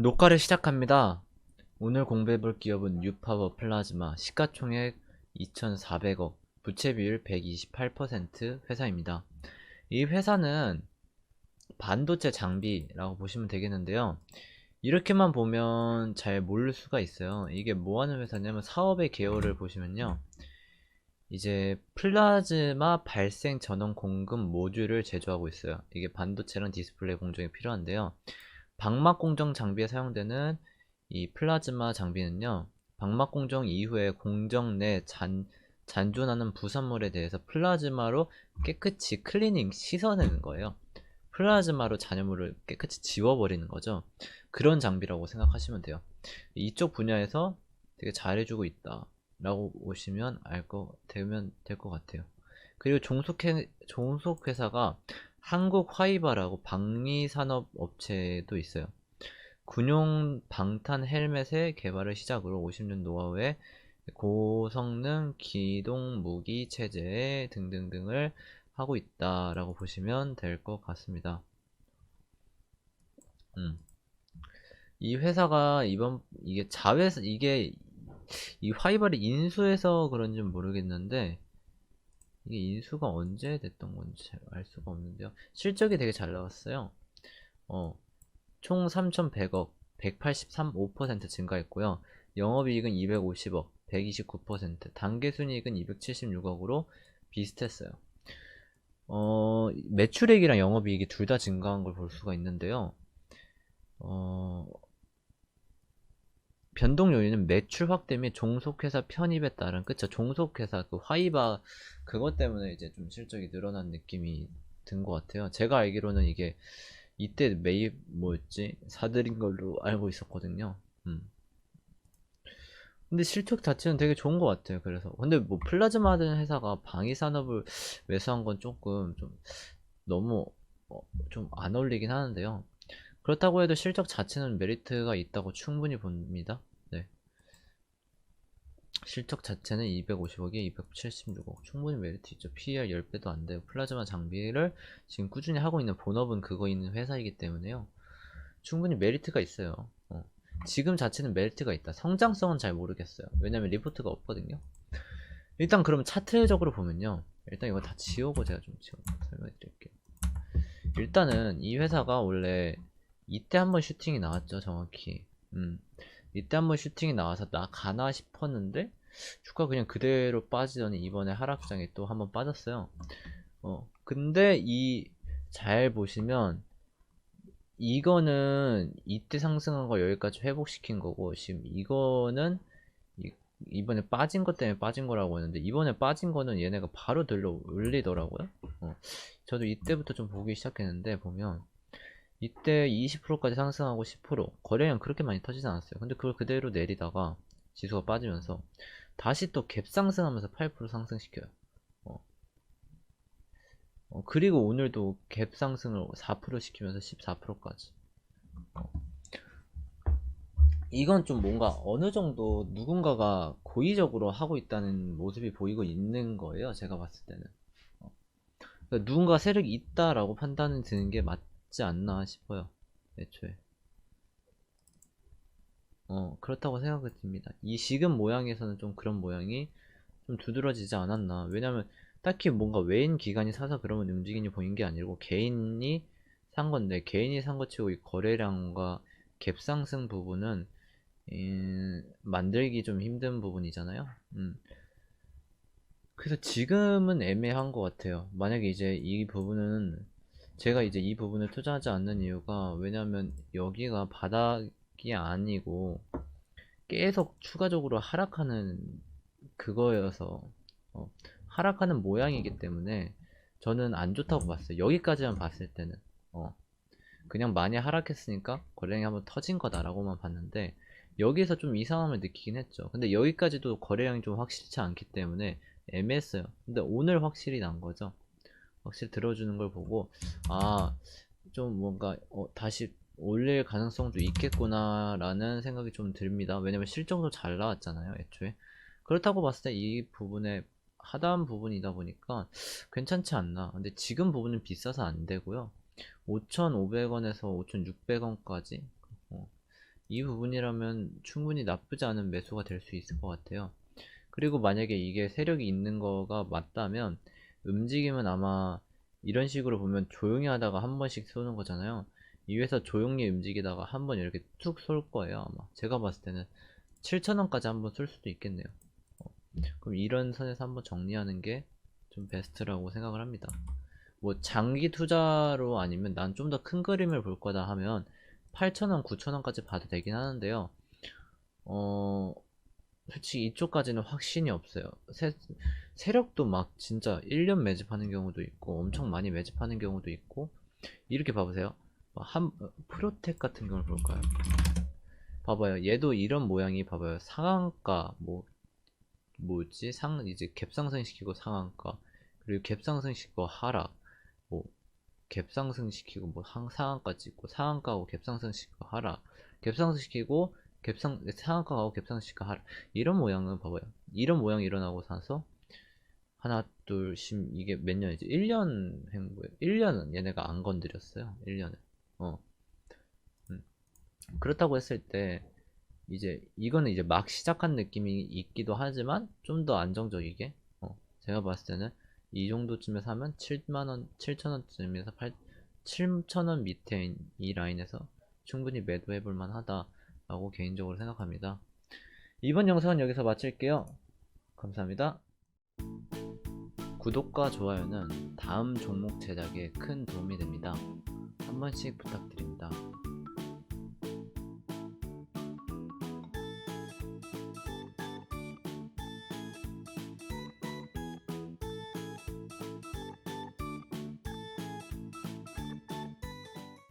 녹화를 시작합니다. 오늘 공부해볼 기업은 뉴파워 플라즈마 시가총액 2,400억, 부채 비율 128% 회사입니다. 이 회사는 반도체 장비라고 보시면 되겠는데요. 이렇게만 보면 잘 모를 수가 있어요. 이게 뭐 하는 회사냐면 사업의 개요를 보시면요. 이제 플라즈마 발생 전원 공급 모듈을 제조하고 있어요. 이게 반도체랑 디스플레이 공정에 필요한데요. 방막 공정 장비에 사용되는 이 플라즈마 장비는요. 방막 공정 이후에 공정 내 잔, 잔존하는 부산물에 대해서 플라즈마로 깨끗이 클리닝 씻어내는 거예요. 플라즈마로 잔여물을 깨끗이 지워버리는 거죠. 그런 장비라고 생각하시면 돼요. 이쪽 분야에서 되게 잘해주고 있다. 라고 보시면 알 거 되면 될 것 같아요. 그리고 종속회, 종속회사가 한국 화이바라고 방위산업 업체도 있어요. 군용 방탄 헬멧의 개발을 시작으로 50년 노하우의 고성능 기동 무기 체제 등등등을 하고 있다라고 보시면 될 것 같습니다. 음. 이 회사가 이번 이게 자회사 이게 이 화이바를 인수해서 그런지 모르겠는데 이게 인수가 언제 됐던 건지 알 수가 없는데요. 실적이 되게 잘 나왔어요. 어, 총 3,100억, 183.5% 증가했고요. 영업이익은 250억, 129%, 단계순이익은 276억으로 비슷했어요. 어, 매출액이랑 영업이익이 둘 다 증가한 걸 볼 수가 있는데요. 어, 변동 요인은 매출 확대 및 종속회사 편입에 따른 그쵸 종속회사 그 화이바 그것 때문에 이제 좀 실적이 늘어난 느낌이 든 것 같아요. 제가 알기로는 이게 이때 매입 뭐였지 사들인 걸로 알고 있었거든요. 음. 근데 실적 자체는 되게 좋은 것 같아요. 그래서 근데 뭐 플라즈마 하는 회사가 방위 산업을 매수한 건 조금 좀 너무 어, 좀안 어울리긴 하는데요. 그렇다고 해도 실적 자체는 메리트가 있다고 충분히 봅니다. 네. 실적 자체는 250억에 276억. 충분히 메리트 있죠. PER 10배도 안 돼요. 플라즈마 장비를 지금 꾸준히 하고 있는 본업은 그거 있는 회사이기 때문에요. 충분히 메리트가 있어요. 어. 지금 자체는 메리트가 있다. 성장성은 잘 모르겠어요. 왜냐면 리포트가 없거든요. 일단 그럼 차트적으로 보면요. 일단 이거 다 지우고 제가 좀 지워 설명해 드릴게요. 일단은 이 회사가 원래 이때 한번 슈팅이 나왔죠, 정확히. 음. 이때 한번 슈팅이 나와서 나 가나 싶었는데 주가 그냥 그대로 빠지더니 이번에 하락장에 또 한번 빠졌어요. 어. 근데 이 잘 보시면 이거는 이때 상승한 거 여기까지 회복시킨 거고 지금 이거는 이, 번에 빠진 것 때문에 빠진 거라고 했는데 이번에 빠진 거는 얘네가 바로 들러 올리더라고요. 어. 저도 이때부터 좀 보기 시작했는데 보면 이때 20%까지 상승하고 10% 거래량 그렇게 많이 터지지 않았어요. 근데 그걸 그대로 내리다가 지수가 빠지면서 다시 또 갭 상승하면서 8% 상승시켜요. 어. 어, 그리고 오늘도 갭 상승을 4% 시키면서 14%까지. 어. 이건 좀 뭔가 어느 정도 누군가가 고의적으로 하고 있다는 모습이 보이고 있는 거예요. 제가 봤을 때는. 어. 그러니까 누군가 세력이 있다라고 판단이 드는 게 맞, 맞지 않나 싶어요. 애초에. 어, 그렇다고 생각이 듭니다. 이 지금 모양에서는 좀 그런 모양이 좀 두드러지지 않았나. 왜냐면 딱히 뭔가 외인 기관이 사서 그러면 움직임이 보인 게 아니고 개인이 산 건데 개인이 산거 치고 이 거래량과 갭 상승 부분은 음, 만들기 좀 힘든 부분이잖아요. 음. 그래서 지금은 애매한 것 같아요. 만약에 이제 이 부분은 제가 이제 이 부분을 투자하지 않는 이유가 왜냐면 여기가 바닥이 아니고 계속 추가적으로 하락하는 그거여서 어, 하락하는 모양이기 때문에 저는 안 좋다고 봤어요. 여기까지만 봤을 때는 어, 그냥 많이 하락했으니까 거래량이 한번 터진 거다라고만 봤는데 여기서 좀 이상함을 느끼긴 했죠. 근데 여기까지도 거래량이 좀 확실치 않기 때문에 애매했어요. 근데 오늘 확실히 난 거죠. 확실히 들어주는 걸 보고 아 좀 뭔가 어, 다시 올릴 가능성도 있겠구나 라는 생각이 좀 듭니다. 왜냐면 실적도 잘 나왔잖아요 애초에. 그렇다고 봤을 때 이 부분에 하단 부분이다 보니까 괜찮지 않나. 근데 지금 부분은 비싸서 안 되고요. 5,500원에서 5,600원까지 어, 이 부분이라면 충분히 나쁘지 않은 매수가 될 수 있을 것 같아요. 그리고 만약에 이게 세력이 있는 거가 맞다면 움직임은 아마 이런 식으로 보면 조용히 하다가 한 번씩 쏘는 거잖아요. 이 회사 조용히 움직이다가 한 번 이렇게 툭 쏠 거예요, 아마. 제가 봤을 때는 7,000원까지 한 번 쏠 수도 있겠네요. 어, 그럼 이런 선에서 한번 정리하는 게 좀 베스트라고 생각을 합니다. 뭐 장기 투자로 아니면 난 좀 더 큰 그림을 볼 거다 하면 8,000원, 9,000원까지 봐도 되긴 하는데요. 어, 솔직히 이쪽까지는 확신이 없어요. 세, 세력도 막 진짜 1년 매집하는 경우도 있고 엄청 많이 매집하는 경우도 있고 이렇게 봐보세요. 뭐한 프로텍 같은 경우를 볼까요? 봐봐요. 얘도 이런 모양이 봐봐요. 상한가 뭐 뭐지? 상 이제 갭상승 시키고 상한가 그리고 갭상승 시키고 하락 뭐 갭상승 시키고 뭐 상, 상한가 찍고 상한가하고 갭상승 시키고 하락 갭상승 시키고 갭상 상한가하고 하락 이런 모양은 봐봐요. 이런 모양이 일어나고 나서 하나 둘십 이게 몇 년이지? 1년 행보예요. 1년은 얘네가 안 건드렸어요. 1년은 어 음. 그렇다고 했을 때 이제 이거는 이제 막 시작한 느낌이 있기도 하지만 좀 더 안정적이게 어, 제가 봤을 때는 이 정도쯤에 사면 7만원, 7천원쯤에서 8, 7천원 밑에 이 라인에서 충분히 매도해 볼 만 하다 라고 개인적으로 생각합니다. 이번 영상은 여기서 마칠게요. 감사합니다. 구독과 좋아요는 다음 종목 제작에 큰 도움이 됩니다. 한 번씩 부탁드립니다.